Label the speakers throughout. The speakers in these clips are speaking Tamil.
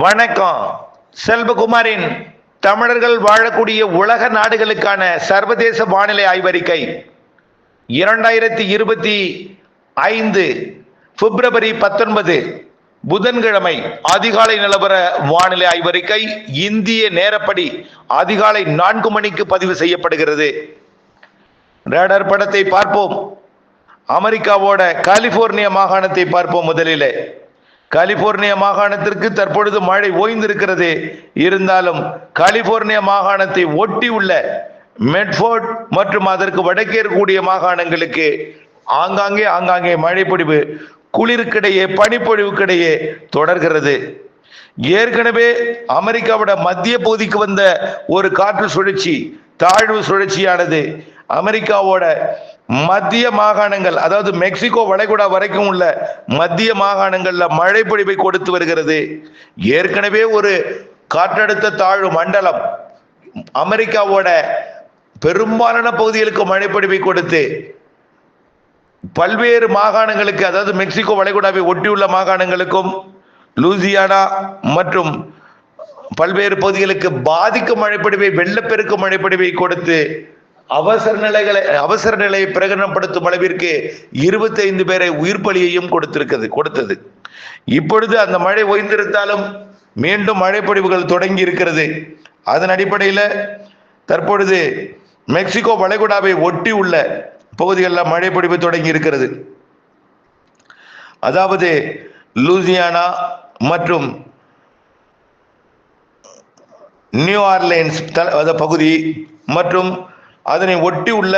Speaker 1: வணக்கம். செல்வகுமாரின் தமிழர்கள் வாழக்கூடிய உலக நாடுகளுக்கான சர்வதேச வானிலை ஆய்வறிக்கை இரண்டாயிரத்தி இருபத்தி ஐந்து பிப்ரவரி பத்தொன்பது புதன்கிழமை அதிகாலை நிலவர வானிலை ஆய்வறிக்கை இந்திய நேரப்படி அதிகாலை நான்கு மணிக்கு பதிவு செய்யப்படுகிறது. ரேடர் படத்தை பார்ப்போம். அமெரிக்காவோட கலிபோர்னியா மாகாணத்தை பார்ப்போம் முதலிலே. கலிபோர்னியா மாகாணத்திற்கு தற்பொழுது மழை ஓய்ந்திருக்கிறது. இருந்தாலும் கலிபோர்னியா மாகாணத்தை ஒட்டி உள்ள மெட்ஃபோர்ட் மற்றும் அதற்கு வடக்கே இருக்கக்கூடிய மாகாணங்களுக்கு ஆங்காங்கே ஆங்காங்கே மழைப்பொழிவு குளிருக்கிடையே பனிப்பொழிவுக்கிடையே தொடர்கிறது. ஏற்கனவே அமெரிக்காவோட மத்திய பகுதிக்கு வந்த ஒரு காற்று சுழற்சி தாழ்வு சுழற்சியானது அமெரிக்காவோட மத்திய மாகாணங்கள் அதாவது மெக்சிகோ வளைகுடா வரைக்கும் உள்ள மத்திய மாகாணங்கள்ல மழை பொழிவை கொடுத்து வருகிறது. ஏற்கனவே ஒரு காற்றழுத்த தாழ்வு மண்டலம் அமெரிக்காவோட பெரும்பாலான பகுதிகளுக்கு மழைப்பொழிவை கொடுத்து பல்வேறு மாகாணங்களுக்கு அதாவது மெக்சிகோ வளைகுடாவை ஒட்டியுள்ள மாகாணங்களுக்கும் லூசியானா மற்றும் பல்வேறு பகுதிகளுக்கு பாதிக்கும் மழைப்பொழிவை வெள்ளப்பெருக்கு மழைப்பொழிவை கொடுத்து அவசர நிலைகளை அவசர நிலையை பிரகடனப்படுத்தும் அளவிற்கு இருபத்தி ஐந்து பேரை உயிர் பலியையும் கொடுத்திருக்கிறது கொடுத்தது. இப்பொழுது அந்த மழை ஓய்ந்திருந்தாலும் மீண்டும் மழைப்பொழிவுகள் தொடங்கி இருக்கிறது. அதன் அடிப்படையில் தற்பொழுது மெக்சிகோ வளைகுடாவை ஒட்டி உள்ள பகுதிகளில் மழைப்பொழிவு தொடங்கி இருக்கிறது. அதாவது லூசியானா மற்றும் நியூ ஆர்லைன்ஸ் பகுதி மற்றும் அதனை ஒட்டி உள்ள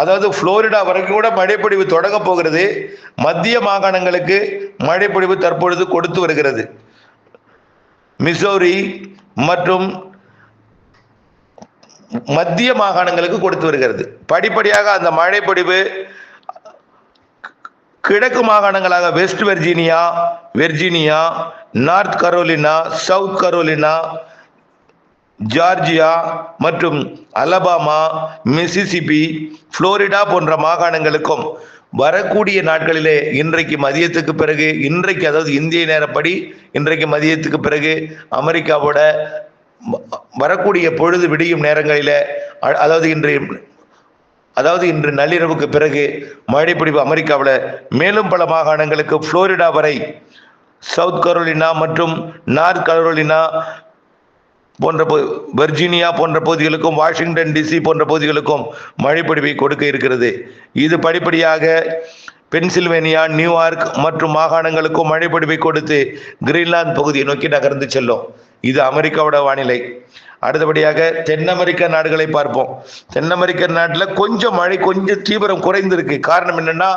Speaker 1: அதாவது புளோரிடா வரைக்கும் கூட மழைப்பொழிவு தொடங்க போகிறது. மத்திய மாகாணங்களுக்கு மழைப்பொழிவு தற்பொழுது கொடுத்து வருகிறது. மிசோரி மற்றும் மத்திய மாகாணங்களுக்கு கொடுத்து வருகிறது. படிப்படியாக அந்த மழைப்பொழிவு கிழக்கு மாகாணங்களாக West Virginia Virginia North Carolina South Carolina Georgia மற்றும் அலபாமா மிசிசிபி புளோரிடா போன்ற மாகாணங்களுக்கும் வரக்கூடிய நாட்களிலே இன்றைக்கு மதியத்துக்கு பிறகு இன்றைக்கு அதாவது இந்திய நேரப்படி இன்றைக்கு மதியத்துக்கு பிறகு அமெரிக்காவோட வரக்கூடிய பொழுது விடியும் நேரங்களில் அ- அதாவது இன்றைய அதாவது இன்று நள்ளிரவுக்கு பிறகு மழைப்பொழிவு அமெரிக்காவில். மேலும் பல மாகாணங்களுக்கு புளோரிடா வரை சவுத் கரோலினா மற்றும் நார்த் கரோலினா போன்ற வர்ஜீனியா வெர்ஜீனியா போன்ற பகுதிகளுக்கும் வாஷிங்டன் டிசி போன்ற பகுதிகளுக்கும் மழைப்பொழிவை கொடுக்க இருக்கிறது. இது படிப்படியாக பென்சில்வேனியா நியூயார்க் மற்றும் மாகாணங்களுக்கும் மழைப்பொழிவை கொடுத்து கிரீன்லாந்து பகுதியை நோக்கி நகர்ந்து செல்லும். இது அமெரிக்காவோட வானிலை. அடுத்தபடியாக தென் அமெரிக்க நாடுகளை பார்ப்போம். தென் அமெரிக்க நாட்டில் கொஞ்சம் மழை கொஞ்சம் தீவிரம் குறைந்திருக்கு. காரணம் என்னன்னா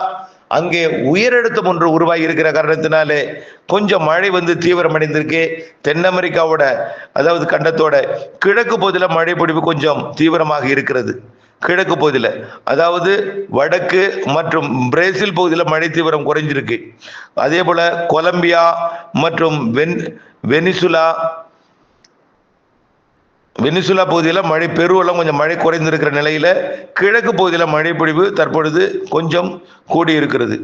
Speaker 1: அங்கே உயரழுத்தம் ஒன்று உருவாகி இருக்கிற காரணத்தினாலே கொஞ்சம் மழை வந்து தீவிரமடைந்திருக்கு. தென் அமெரிக்காவோட அதாவது கண்டத்தோட கிழக்கு பகுதியில் மழை பொழிவு கொஞ்சம் தீவிரமாக இருக்கிறது. கிழக்கு பகுதியில் அதாவது வடக்கு மற்றும் பிரேசில் பகுதியில் மழை தீவிரம் குறைஞ்சிருக்கு. அதே போல கொலம்பியா மற்றும் வென் வெனிசுலா வெனிசுலா பகுதியில் மழை பெருவெல்லாம் கொஞ்சம் மழை குறைந்திருக்கிற நிலையில் கிழக்கு பகுதியில் மழைப்பொழிவு தற்பொழுது கொஞ்சம் கூடி இருக்கிறது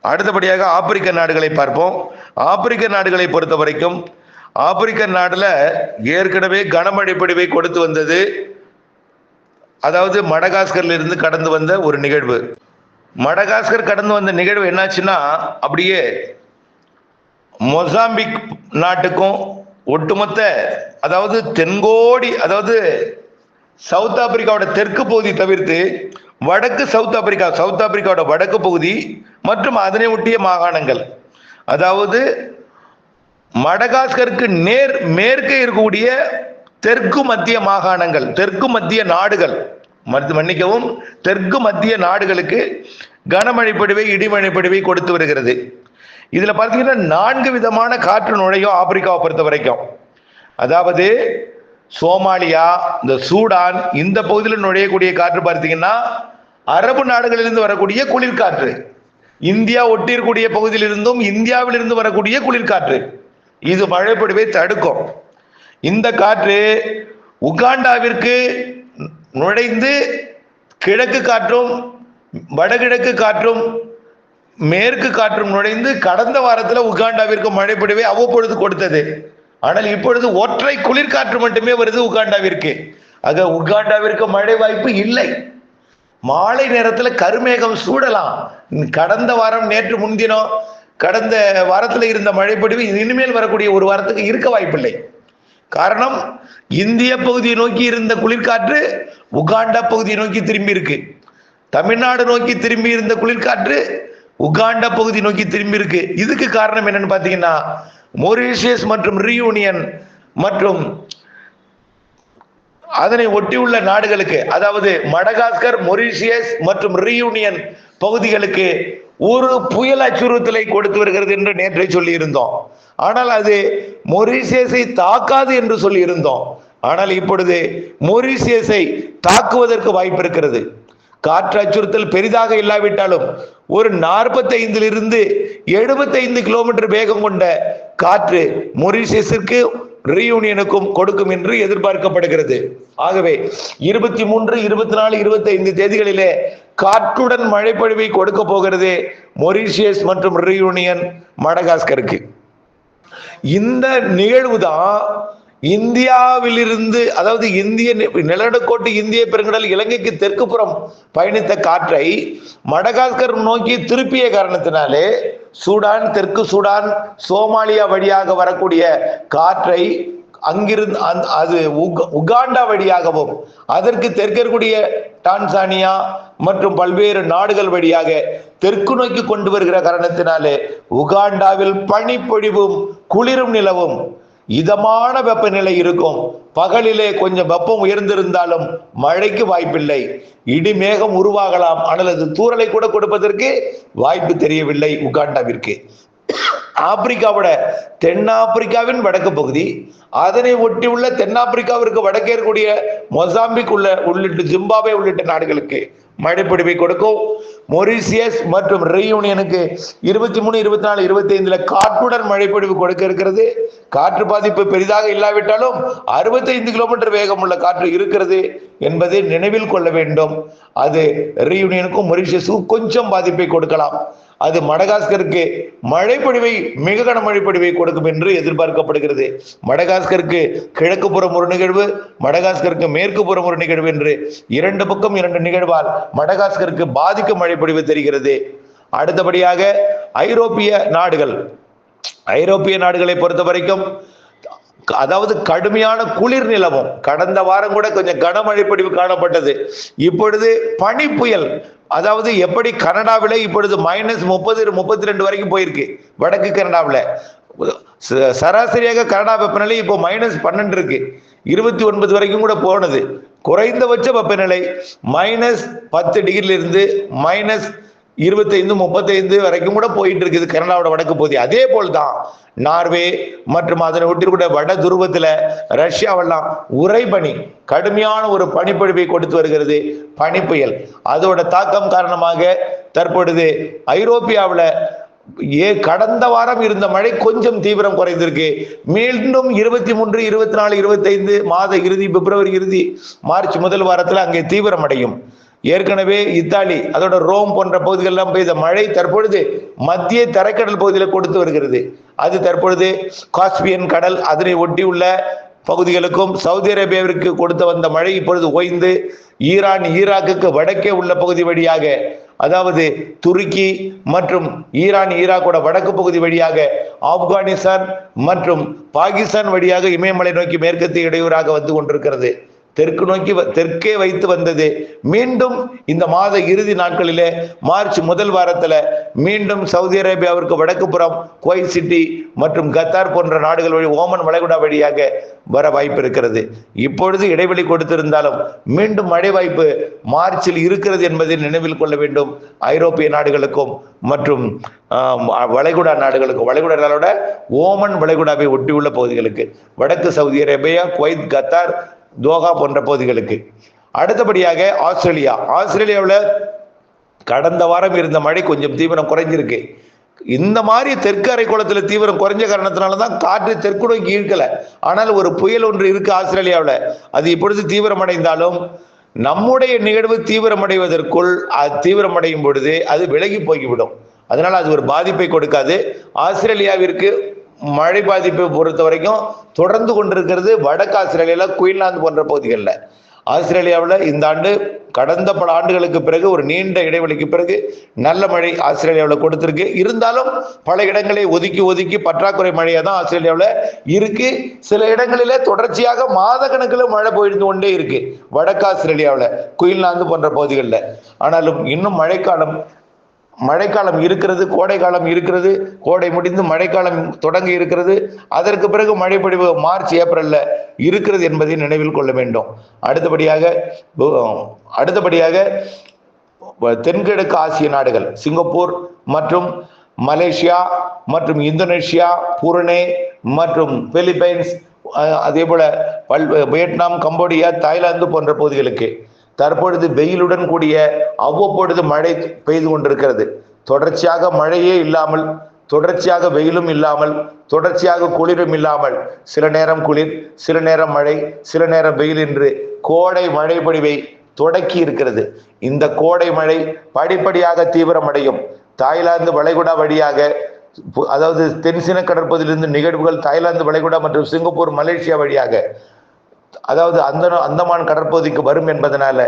Speaker 1: அடுத்தபடியாக ஆப்பிரிக்க நாடுகளை பார்ப்போம். ஆப்பிரிக்க நாடுகளை பொறுத்த வரைக்கும் ஆப்பிரிக்க நாடுல ஏற்கனவே கனமழை பொழிவை கொடுத்து வந்தது அதாவது மடகாஸ்கர்ல இருந்து கடந்து வந்த ஒரு நிகழ்வு. மடகாஸ்கர் கடந்து வந்த நிகழ்வு என்னாச்சுன்னா அப்படியே மொசாம்பிக் நாட்டுக்கும் ஒட்டுமொத்த அதாவது தென்கோடி அதாவது சவுத் ஆப்பிரிக்காவோட தெற்கு பகுதி தவிர்த்து வடக்கு சவுத் ஆப்பிரிக்கா சவுத் ஆப்பிரிக்காவோட வடக்கு பகுதி மற்றும் அதனை ஒட்டிய மாகாணங்கள். அதாவது மடகாஸ்கருக்கு நேர் மேற்கே இருக்கக்கூடிய தெற்கு மத்திய மாகாணங்கள் தெற்கு மத்திய நாடுகள். மன்னிக்கவும் தெற்கு மத்திய நாடுகளுக்கு கனமழை பொழிவை இடிமழை கொடுத்து வருகிறது. இதுல பார்த்தீங்கன்னா நான்கு விதமான காற்று நுழையும் ஆப்பிரிக்காவை பொறுத்த வரைக்கும். அதாவது சோமாலியா இந்த சூடான் இந்த பகுதியில் நுழையக்கூடிய காற்று பார்த்தீங்கன்னா அரபு நாடுகளிலிருந்து வரக்கூடிய குளிர்காற்று. இந்தியா ஒட்டியிருக்கூடிய பகுதியிலிருந்தும் இந்தியாவிலிருந்து வரக்கூடிய குளிர்காற்று. இது மழைப்பொழிவை தடுக்கும். இந்த காற்று உகாண்டாவிற்கு நுழைந்து கிழக்கு காற்றும் வடகிழக்கு காற்றும் மேற்கு காற்றும் நுழைந்து கடந்த வாரத்தில் உகாண்டாவிற்கு மழை பொழிவை அவ்வப்பொழுது கொடுத்தது. ஆனால் இப்பொழுது ஒற்றை குளிர்காற்று மட்டுமே வருது உகாண்டாவிற்கு. ஆக உகாண்டாவிற்கு மழை வாய்ப்பு இல்லை. மாலை நேரத்தில் கருமேகம் சூடலாம். கடந்த வாரம் நேற்று முன்தினம் கடந்த வாரத்தில் இருந்த மழைப்பொழிவு இனிமேல் வரக்கூடிய ஒரு வாரத்துக்கு இருக்க வாய்ப்பில்லை. காரணம் இந்திய பகுதியை நோக்கி இருந்த குளிர்காற்று உகாண்டா பகுதியை நோக்கி திரும்பி இருக்கு தமிழ்நாடு நோக்கி திரும்பி இருந்த குளிர்காற்று உகாண்டா பகுதி நோக்கி திரும்பி இருக்கு இதுக்கு காரணம் என்னன்னு பாத்தீங்கன்னா மொரீஷியஸ் மற்றும் ரீயூனியன் மற்றும் அதனை ஒட்டியுள்ள நாடுகளுக்கு அதாவது மடகாஸ்கர் மொரீஷியஸ் மற்றும் ரீயூனியன் பகுதிகளுக்கு ஒரு புயல் அச்சுறுத்தலை கொடுத்து வருகிறது என்று நேற்றை சொல்லி இருந்தோம் ஆனால் அது மொரீஷியஸை தாக்காது என்று சொல்லி இருந்தோம் ஆனால் இப்பொழுது மொரீஷியஸை தாக்குவதற்கு வாய்ப்பு இருக்கிறது. காற்று அச்சுறுத்தல் பெரிதாக இல்லாவிட்டாலும் ஒரு நாற்பத்தைந்திலிருந்து எழுபத்தைந்து கிலோமீட்டர் வேகம் கொண்ட காற்று மொரிஷியஸிற்கு ரீயூனியனுக்கும் கொடுக்கும் என்று எதிர்பார்க்கப்படுகிறது. ஆகவே இருபத்தி மூன்று இருபத்தி நாலு இருபத்தி ஐந்து தேதிகளிலே காற்றுடன் மழைப்பொழிவை கொடுக்க போகிறது மொரிஷியஸ் மற்றும் ரீயூனியன் மடகாஸ்கருக்கு. இந்த நிகழ்வு தான் இந்தியாவிலிருந்து அதாவது இந்திய நிலநடுக்கோட்டு இந்திய பெருங்கடல் இலங்கைக்கு தெற்கு புறம் பயணித்த காற்றை மடகாஸ்கர் நோக்கி திருப்பிய காரணத்தினாலே சூடான் தெற்கு சூடான் சோமாலியா வழியாக வரக்கூடிய காற்றை அங்கிருந்து அது உகாண்டா வழியாகவும் அதற்கு தெற்கு இருக்கக்கூடிய டான்சானியா மற்றும் பல்வேறு நாடுகள் வழியாக தெற்கு நோக்கி கொண்டு வருகிற காரணத்தினாலே உகாண்டாவில் பனிப்பொழிவும் குளிரும் நிலவும் இதமான வெப்பநிலை இருக்கும். பகலிலே கொஞ்சம் வெப்பம் உயர்ந்திருந்தாலும் மழைக்கு வாய்ப்பில்லை. இடி மேகம் உருவாகலாம். ஆனால் அது தூரலை கூட கொடுப்பதற்கு வாய்ப்பு தெரியவில்லை உகாண்டாவிற்கு. ஆப்பிரிக்காவோட தென்னாப்பிரிக்காவின் வடக்கு பகுதி அதனை ஒட்டியுள்ள தென்னாப்பிரிக்காவிற்கு வடக்கே இருக்கக்கூடிய மொசாம்பிக் உள்ள உள்ளிட்ட ஜிம்பாபே உள்ளிட்ட நாடுகளுக்கு மழைப்பிடிவை கொடுக்கும். மொரிசியஸ் மற்றும் ரீயூனியனுக்கு இருபத்தி மூணு இருபத்தி நாலு இருபத்தி ஐந்துல காற்றுடன் மழைப்பிடிவு கொடுக்க இருக்கிறது. காற்று பாதிப்பு பெரிதாக இல்லாவிட்டாலும் அறுபத்தைந்து கிலோமீட்டர் வேகம் உள்ள காற்று இருக்கிறது என்பதை நினைவில் கொள்ள வேண்டும். அது ரீயூனியனுக்கும் மொரிஷியஸுக்கும் கொஞ்சம் பாதிப்பை கொடுக்கலாம். அது மடகாஸ்கருக்கு மழைப்பொழிவை மிக கன மழைப்பொழிவை கொடுக்கும் என்று எதிர்பார்க்கப்படுகிறது. மடகாஸ்கருக்கு கிழக்கு புறம் ஒரு நிகழ்வு மடகாஸ்கருக்கு மேற்கு புறம் ஒரு நிகழ்வு என்று இரண்டு பக்கம் இரண்டு நிகழ்வால் மடகாஸ்கருக்கு பாதிக்கும் மழைப்பொழிவு தெரிகிறது. அடுத்தபடியாக ஐரோப்பிய நாடுகள் ஐரோப்பிய நாடுகளை பொறுத்த வரைக்கும் அதாவது கடுமையான குளிர் நிலவும். கடந்த வாரம் கூட கொஞ்சம் கனமழை பொழிவு காணப்பட்டது. இப்பொழுது பனி புயல் அதாவது எப்படி கனடாவில இப்பொழுது மைனஸ் முப்பது முப்பத்தி ரெண்டு வரைக்கும் போயிருக்கு வடக்கு கனடாவில். ச- சராசரியாக கனடா வெப்பநிலை இப்போ மைனஸ் பன்னெண்டு இருக்கு. இருபத்தி ஒன்பது வரைக்கும் கூட போனது. குறைந்தபட்ச வெப்பநிலை மைனஸ் பத்து டிகிரிலிருந்து மைனஸ் இருபத்தைந்து முப்பத்தைந்து வரைக்கும் கூட போயிட்டு இருக்குது கனடாவோட வடக்கு பகுதி. அதே போல் தான் நார்வே மற்றும் அதனை ஒட்டிருக்கூடிய வட துருவத்துல ரஷ்யாவெல்லாம் உறைபனி கடுமையான ஒரு பனிப்பொழிவை கொடுத்து வருகிறது பனி புயல் அதோட தாக்கம் காரணமாக தற்பொழுது ஐரோப்பியாவில் ஏ கடந்த வாரம் இருந்த மழை கொஞ்சம் தீவிரம் குறைந்திருக்கு. மீண்டும் இருபத்தி மூன்று இருபத்தி நாலு இருபத்தைந்து மாத இறுதி பிப்ரவரி இறுதி மார்ச் முதல் வாரத்தில் அங்கே தீவிரம் அடையும் ஏற்கனவே இத்தாலி அதோட ரோம் போன்ற பகுதிகளெல்லாம் பெய்த மழை தற்பொழுது மத்திய தரைக்கடல் பகுதியில் கொடுத்து வருகிறது. அது தற்பொழுது காஸ்பியன் கடல் அதனை ஒட்டியுள்ள பகுதிகளுக்கும் சவுதி அரேபியாவிற்கு கொடுத்து வந்த மழை இப்பொழுது ஓய்ந்து ஈரான் ஈராக்குக்கு வடக்கே உள்ள பகுதி வழியாக அதாவது துருக்கி மற்றும் ஈரான் ஈராக்கோட வடக்கு பகுதி வழியாக ஆப்கானிஸ்தான் மற்றும் பாகிஸ்தான் வழியாக இமயமலை நோக்கி மேற்கத்திய இடையூறாக வந்து கொண்டிருக்கிறது. தெற்கு நோக்கி வ- தெற்கே வைத்து வந்தது. மீண்டும் இந்த மாத இறுதி நாட்களிலே மார்ச் முதல் வாரத்தில் மீண்டும் சவுதி அரேபியாவிற்கு வடக்குப்புறம் குவைத் சிட்டி மற்றும் கத்தார் போன்ற நாடுகள் வழி ஓமன் வளைகுடா வழியாக வர வாய்ப்பு இருக்கிறது. இப்பொழுது இடைவெளி கொடுத்திருந்தாலும் மீண்டும் மழை வாய்ப்பு மார்ச்சில் இருக்கிறது என்பதை நினைவில் கொள்ள வேண்டும். ஐரோப்பிய நாடுகளுக்கும் மற்றும் வளைகுடா நாடுகளுக்கும். வளைகுடா நாடோட ஓமன் வளைகுடாவை ஒட்டியுள்ள பகுதிகளுக்கு. வடக்கு Saudi Arabia Kuwait Qatar Doha போன்ற பகுதிகளுக்கு. அடுத்தபடியாக ஆஸ்திரேலியா. ஆஸ்திரேலியாவில் கடந்த வாரம் இருந்த மழை கொஞ்சம் தீவிரம் குறைஞ்சிருக்கு. இந்த மாதிரி தெற்கு அரைக்கோளத்துல தீவிரம் குறைஞ்ச காரணத்தினால தான் காற்று தெற்கு நோக்கி ஈர்க்கல ஆனால் ஒரு புயல் ஒன்று இருக்கு ஆஸ்திரேலியாவில். அது இப்பொழுது தீவிரமடைந்தாலும் நம்முடைய நிகழ்வு தீவிரமடைவதற்குள் அது தீவிரமடையும் பொழுது அது விலகி போய்விடும். அதனால் அது ஒரு பாதிப்பை கொடுக்காது. ஆஸ்திரேலியாவிற்கு மழை பாதிப்பை பொறுத்த வரைக்கும் தொடர்ந்து கொண்டிருக்கிறது வடக்கு ஆஸ்திரேலியால குயின்லாந்து போன்ற பகுதிகளில். ஆஸ்திரேலியாவில் இந்த ஆண்டு கடந்த பல ஆண்டுகளுக்கு பிறகு ஒரு நீண்ட இடைவெளிக்கு பிறகு நல்ல மழை ஆஸ்திரேலியாவில் கொடுத்துருக்கு. இருந்தாலும் பல இடங்களை ஒதுக்கி ஒதுக்கி பற்றாக்குறை மழையாக தான் ஆஸ்திரேலியாவில் இருக்கு. சில இடங்களில் தொடர்ச்சியாக மாத கணக்கில் மழை போயிருந்து கொண்டே இருக்கு வடக்கு ஆஸ்திரேலியாவில் குயின்லாந்து போன்ற பகுதிகளில். ஆனாலும் இன்னும் மழைக்காலம் மழைக்காலம் இருக்கிறது கோடை காலம் இருக்கிறது கோடை முடிந்து மழைக்காலம் தொடங்கி இருக்கிறது. அதற்கு பிறகு மழைப்பொழிவு மார்ச் ஏப்ரலில் இருக்கிறது என்பதை நினைவில் கொள்ள வேண்டும். அடுத்தபடியாக அடுத்தபடியாக தென்கிழக்கு ஆசிய நாடுகள் சிங்கப்பூர் மற்றும் மலேசியா மற்றும் இந்தோனேஷியா புருனே மற்றும் பிலிப்பைன்ஸ் அதே போல பல் வியட்நாம் கம்போடியா தாய்லாந்து போன்ற பகுதிகளுக்கு. தற்பொழுது வெயிலுடன் கூடிய அவ்வப்பொழுது மழை பெய்து கொண்டிருக்கிறது. தொடர்ச்சியாக மழையே இல்லாமல் தொடர்ச்சியாக வெயிலும் இல்லாமல் தொடர்ச்சியாக குளிரும் இல்லாமல் சில நேரம் குளிர் சில நேரம் மழை சில நேரம் வெயில் என்று கோடை மழை பொழிவை தொடக்கி இருக்கிறது. இந்த கோடை மழை படிப்படியாக தீவிரமடையும். தாய்லாந்து வளைகுடா வழியாக அதாவது தென்சின கடற்பகுதியிலிருந்து நிகழ்வுகள் தாய்லாந்து வளைகுடா மற்றும் சிங்கப்பூர் மலேசியா வழியாக அதாவது அந்த அந்தமான் கடற்பகுதிக்கு வரும் என்பதனால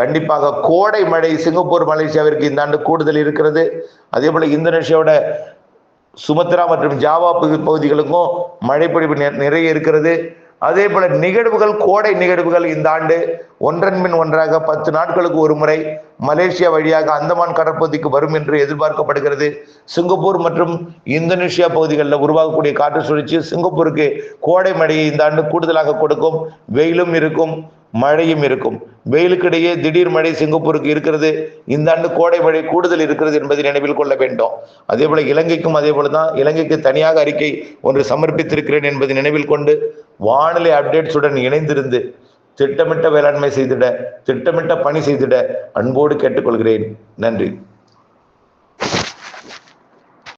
Speaker 1: கண்டிப்பாக கோடை மழை சிங்கப்பூர் மலேசியாவிற்கு இந்த ஆண்டு கூடுதல் இருக்கிறது. அதே போல இந்தோனேஷியாவோட சுமத்ரா மற்றும் ஜாவா பகுதிகளுக்கும் மழைப்பொழிவு நிறைய இருக்கிறது. அதே போல நிகழ்வுகள் கோடை நிகழ்வுகள் இந்த ஆண்டு ஒன்றன் பின் ஒன்றாக பத்து நாட்களுக்கு ஒரு முறை மலேசியா வழியாக அந்தமான் கடற்பகுதிக்கு வரும் என்று எதிர்பார்க்கப்படுகிறது. சிங்கப்பூர் மற்றும் இந்தோனேஷியா பகுதிகளில் உருவாகக்கூடிய காற்று சுழற்சி சிங்கப்பூருக்கு கோடை மழையை இந்த ஆண்டு கூடுதலாக கொடுக்கும். வெயிலும் இருக்கும் மழையும் இருக்கும். வெயிலுக்கிடையே திடீர் மழை சிங்கப்பூருக்கு இருக்கிறது. இந்த ஆண்டு கோடை மழை கூடுதல் இருக்கிறது என்பதை நினைவில் கொள்ள வேண்டும். அதே போல இலங்கைக்கும் அதே போல தான் இலங்கைக்கு தனியாக அறிக்கை ஒன்று சமர்ப்பித்திருக்கிறேன் என்பதை நினைவில் கொண்டு வானிலை அப்டேட்ஸுடன் இணைந்திருந்து திட்டமிட்ட வேளாண்மை செய்திட திட்டமிட்ட பணி செய்திட அன்போடு கேட்டுக்கொள்கிறேன். நன்றி.